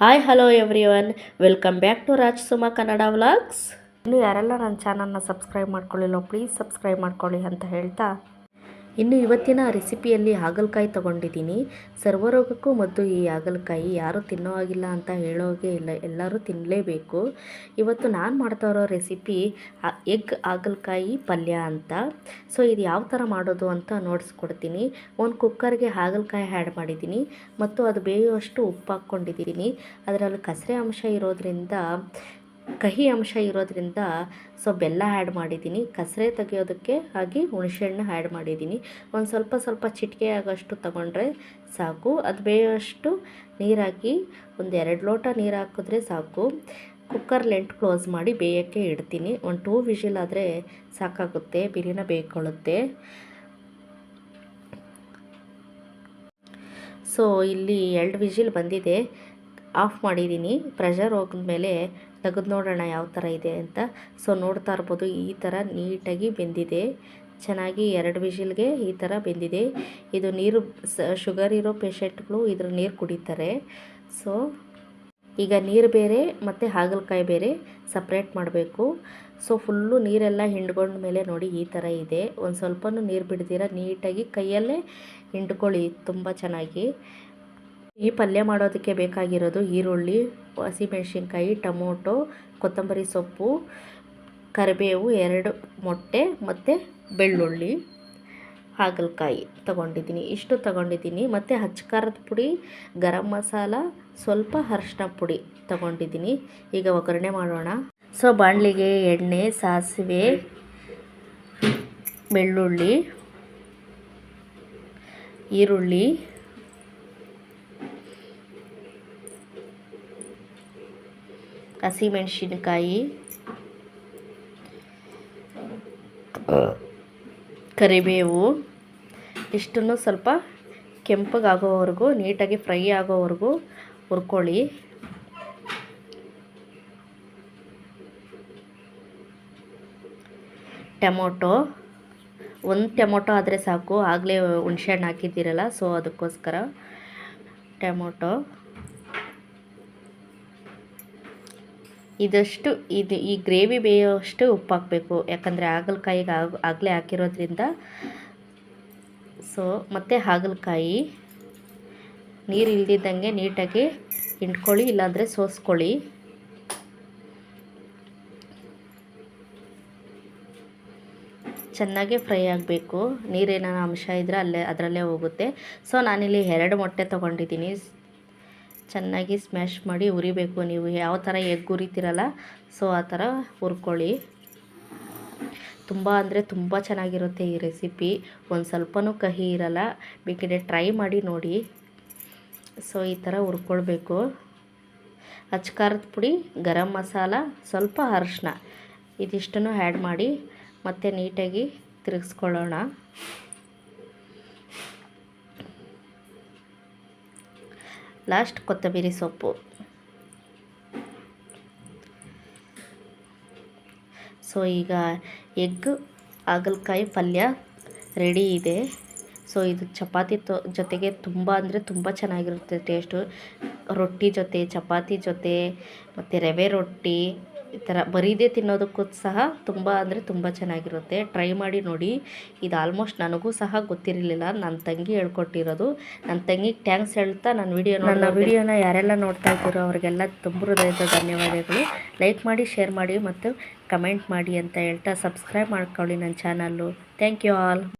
Hi hello everyone welcome back to Raj Suma Kannada vlogs ಇನ್ನು ಯಾರೆಲ್ಲ ನನ್ನ ಚಾನಲ್ನ ಸಬ್ಸ್ಕ್ರೈಬ್ ಮಾಡ್ಕೊಳ್ಳಿಲ್ಲ ಪ್ಲೀಸ್ ಸಬ್ಸ್ಕ್ರೈಬ್ ಮಾಡ್ಕೊಳ್ಳಿ ಅಂತ ಹೇಳ್ತಾ ಇನ್ನು ಇವತ್ತಿನ ರೆಸಿಪಿಯಲ್ಲಿ ಹಾಗಲಕಾಯಿ ತಗೊಂಡಿದ್ದೀನಿ. ಸರ್ವರೋಗಕ್ಕೂ ಮದ್ದು ಈ ಹಾಗಲಕಾಯಿ. ಯಾರೂ ತಿನ್ನೋ ಹಾಗಿಲ್ಲ ಅಂತ ಹೇಳೋಗೆ ಇಲ್ಲ, ಎಲ್ಲರೂ ತಿನ್ನಲೇಬೇಕು ಇವತ್ತು ನಾನು ಮಾಡ್ತಾ ಇರೋ ರೆಸಿಪಿ ಎಗ್ ಹಾಗಲಕಾಯಿ ಪಲ್ಯ ಅಂತ. ಸೊ, ಇದು ಯಾವ ಥರ ಮಾಡೋದು ಅಂತ ನೋಡಿಸ್ಕೊಡ್ತೀನಿ. ಒಂದು ಕುಕ್ಕರ್ಗೆ ಹಾಗಲಕಾಯಿ ಆ್ಯಡ್ ಮಾಡಿದ್ದೀನಿ. ಮತ್ತು ಅದು ಬೇಯುವಷ್ಟು ಉಪ್ಪು ಹಾಕ್ಕೊಂಡಿದ್ದೀನಿ. ಅದರಲ್ಲಿ ಕಸರೆ ಅಂಶ ಇರೋದ್ರಿಂದ ಕಹಿ ಅಂಶ ಇರೋದ್ರಿಂದ ಸೊ ಬೆಲ್ಲ ಆ್ಯಡ್ ಮಾಡಿದ್ದೀನಿ. ಕಸರೆ ತೆಗೆಯೋದಕ್ಕೆ ಹಾಗೆ ಹುಣಸೆಹಣ್ಣು ಆ್ಯಡ್ ಮಾಡಿದ್ದೀನಿ. ಒಂದು ಸ್ವಲ್ಪ ಸ್ವಲ್ಪ ಚಿಟಿಕೆ ಆಗೋಷ್ಟು ತಗೊಂಡ್ರೆ ಸಾಕು. ಅದು ಬೇಯೋಷ್ಟು ನೀರಾಕಿ ಒಂದು ಎರಡು ಲೋಟ ನೀರು ಹಾಕಿದ್ರೆ ಸಾಕು. ಕುಕ್ಕರ್ ಲೆಂಟ್ ಕ್ಲೋಸ್ ಮಾಡಿ ಬೇಯೋಕ್ಕೆ ಇಡ್ತೀನಿ. ಒಂದು ಟೂ ವಿಷಿಲ್ ಆದರೆ ಸಾಕಾಗುತ್ತೆ. ಬಿರಿಯಾನಿ ಬೇಯ್ಕೊಳ್ಳುತ್ತೆ ಸೊ ಇಲ್ಲಿ ಎರಡು ವಿಷಿಲ್ ಬಂದಿದೆ. ಆಫ್ ಮಾಡಿದ್ದೀನಿ ಪ್ರೆಷರ್ ಹೋಗಿದ್ಮೇಲೆ ತೆಗೆದು ನೋಡೋಣ ಯಾವ ಥರ ಇದೆ ಅಂತ. ಸೊ ನೋಡ್ತಾ ಇರ್ಬೋದು, ಈ ಥರ ನೀಟಾಗಿ ಬೆಂದಿದೆ. ಚೆನ್ನಾಗಿ ಎರಡು ವಿಷಿಲ್ಗೆ ಈ ಥರ ಬೆಂದಿದೆ. ಇದು ನೀರು ಶುಗರ್ ಇರೋ ಪೇಷೆಂಟ್ಗಳು ಇದ್ರ ನೀರು ಕುಡಿತಾರೆ. ಸೊ ಈಗ ನೀರು ಬೇರೆ ಮತ್ತು ಹಾಗಲಕಾಯಿ ಬೇರೆ ಸಪ್ರೇಟ್ ಮಾಡಬೇಕು. ಸೊ ಫುಲ್ಲು ನೀರೆಲ್ಲ ಹಿಂಡ್ಕೊಂಡ ಮೇಲೆ ನೋಡಿ ಈ ಥರ ಇದೆ. ಒಂದು ಸ್ವಲ್ಪನೂ ನೀರು ಬಿಡ್ದಿರ, ನೀಟಾಗಿ ಕೈಯಲ್ಲೇ ಹಿಂಡ್ಕೊಳ್ಳಿ, ತುಂಬ ಚೆನ್ನಾಗಿ. ಈ ಪಲ್ಯ ಮಾಡೋದಕ್ಕೆ ಬೇಕಾಗಿರೋದು ಈರುಳ್ಳಿ ಹಸಿಮೆಣಸಿನ್ಕಾಯಿ ಟೊಮೊಟೊ, ಕೊತ್ತಂಬರಿ ಸೊಪ್ಪು, ಕರಿಬೇವು, ಎರಡು ಮೊಟ್ಟೆ ಮತ್ತು ಬೆಳ್ಳುಳ್ಳಿ, ಹಾಗಲಕಾಯಿ ತಗೊಂಡಿದ್ದೀನಿ. ಇಷ್ಟು ತಗೊಂಡಿದ್ದೀನಿ. ಮತ್ತು ಹಚ್ಕಾರದ ಪುಡಿ, ಗರಂ ಮಸಾಲ, ಸ್ವಲ್ಪ ಅರ್ಶಿನ ಪುಡಿ ತಗೊಂಡಿದ್ದೀನಿ. ಈಗ ಒಗ್ಗರಣೆ ಮಾಡೋಣ. ಸೊ, ಬಾಣಲಿಗೆ ಎಣ್ಣೆ, ಸಾಸಿವೆ, ಬೆಳ್ಳುಳ್ಳಿ, ಈರುಳ್ಳಿ ಹಸಿಮೆಣಸಿನ್ಕಾಯಿ ಕರಿಬೇವು ಇಷ್ಟನ್ನು ಸ್ವಲ್ಪ ಕೆಂಪಗಾಗೋವರೆಗೂ ನೀಟಾಗಿ ಫ್ರೈ ಆಗೋವರೆಗೂ ಹುರ್ಕೊಳ್ಳಿ. ಟೊಮೊಟೊ ಒಂದು ಟೊಮೊಟೊ ಆದರೆ ಸಾಕು ಆಗಲೇ ಹುಣ್ಸೆಹಣ್ಣು ಹಾಕಿದ್ದೀರಲ್ಲ ಸೊ ಅದಕ್ಕೋಸ್ಕರ ಟೊಮೊಟೊ. ಇದಷ್ಟು ಇದು ಈ ಗ್ರೇವಿ ಬೇಯೋಷ್ಟು ಉಪ್ಪು ಹಾಕಬೇಕು ಯಾಕಂದರೆ ಹಾಗಲಕಾಯಿಗೆ ಆಗ, ಆಗಲೇ ಹಾಕಿರೋದ್ರಿಂದ ಸೊ, ಮತ್ತು ಹಾಗಲಕಾಯಿ ನೀರು ಇಲ್ದಿದ್ದಂಗೆ ನೀಟಾಗಿ ಹಿಂಡ್ಕೊಳ್ಳಿ, ಇಲ್ಲಾಂದರೆ ಸೋಸ್ಕೊಳ್ಳಿ. ಚೆನ್ನಾಗಿ ಫ್ರೈ ಆಗಬೇಕು. ನೀರೇನಾರ ಅಂಶ ಇದ್ದರೆ ಅಲ್ಲೇ, ಅದರಲ್ಲೇ ಹೋಗುತ್ತೆ. ಸೊ, ನಾನಿಲ್ಲಿ ಎರಡು ಮೊಟ್ಟೆ ತೊಗೊಂಡಿದ್ದೀನಿ. ಚೆನ್ನಾಗಿ ಸ್ಮ್ಯಾಶ್ ಮಾಡಿ ಉರಿಬೇಕು ನೀವು ಯಾವ ಥರ ಎಗ್ ಉರಿತೀರಲ್ಲ ಸೊ ಆ ಥರ ಹುರ್ಕೊಳ್ಳಿ. ತುಂಬ ಅಂದರೆ ತುಂಬ ಚೆನ್ನಾಗಿರುತ್ತೆ ಈ ರೆಸಿಪಿ ಒಂದು ಸ್ವಲ್ಪನೂ ಕಹಿ ಇರಲ್ಲ, ಬೇಕಿದ್ರೆ ಟ್ರೈ ಮಾಡಿ ನೋಡಿ. ಸೊ ಈ ಥರ ಹುರ್ಕೊಳ್ಬೇಕು. ಅಚ್ಕಾರದ ಪುಡಿ, ಗರಂ ಮಸಾಲ, ಸ್ವಲ್ಪ ಅರಶಿನ ಇದಿಷ್ಟನ್ನು ಆ್ಯಡ್ ಮಾಡಿ ಮತ್ತೆ ನೀಟಾಗಿ ತಿರುಗಿಸ್ಕೊಳ್ಳೋಣ. ಲಾಸ್ಟ್ ಕೊತ್ತಂಬರಿ ಸೊಪ್ಪು. ಸೊ, ಈಗ ಎಗ್, ಹಾಗಲಕಾಯಿ ಪಲ್ಯ ರೆಡಿ ಇದೆ. ಸೊ, ಇದು ಚಪಾತಿ ತೊ, ಜೊತೆಗೆ ತುಂಬ ಅಂದರೆ ತುಂಬ ಚೆನ್ನಾಗಿರುತ್ತೆ ಟೇಸ್ಟು. ರೊಟ್ಟಿ ಜೊತೆ, ಚಪಾತಿ ಜೊತೆ, ಮತ್ತು ರವೆ ರೊಟ್ಟಿ ಈ ಥರ ಬರೀದೇ ತಿನ್ನೋದಕ್ಕೂ ಸಹ ತುಂಬ ಅಂದರೆ ತುಂಬ ಚೆನ್ನಾಗಿರುತ್ತೆ. ಟ್ರೈ ಮಾಡಿ ನೋಡಿ. ಇದು ಆಲ್ಮೋಸ್ಟ್ ನನಗೂ ಸಹ ಗೊತ್ತಿರಲಿಲ್ಲ. ನನ್ನ ತಂಗಿ ಹೇಳ್ಕೊಟ್ಟಿರೋದು. ನನ್ನ ತಂಗಿಗೆ ಟ್ಯಾಂಕ್ಸ್ ಹೇಳ್ತಾ ನನ್ನ ವಿಡಿಯೋ ನನ್ನ ವಿಡಿಯೋನ ಯಾರೆಲ್ಲ ನೋಡ್ತಾ ಇದ್ದೀರೋ ಅವರಿಗೆಲ್ಲ ತುಂಬ ಹೃದಯದ ಧನ್ಯವಾದಗಳು. ಲೈಕ್ ಮಾಡಿ ಶೇರ್ ಮಾಡಿ ಮತ್ತು ಕಮೆಂಟ್ ಮಾಡಿ ಅಂತ ಹೇಳ್ತಾ ಸಬ್ಸ್ಕ್ರೈಬ್ ಮಾಡ್ಕೊಳ್ಳಿ ನನ್ನ ಚಾನಲ್ಲು ಥ್ಯಾಂಕ್ ಯು ಆಲ್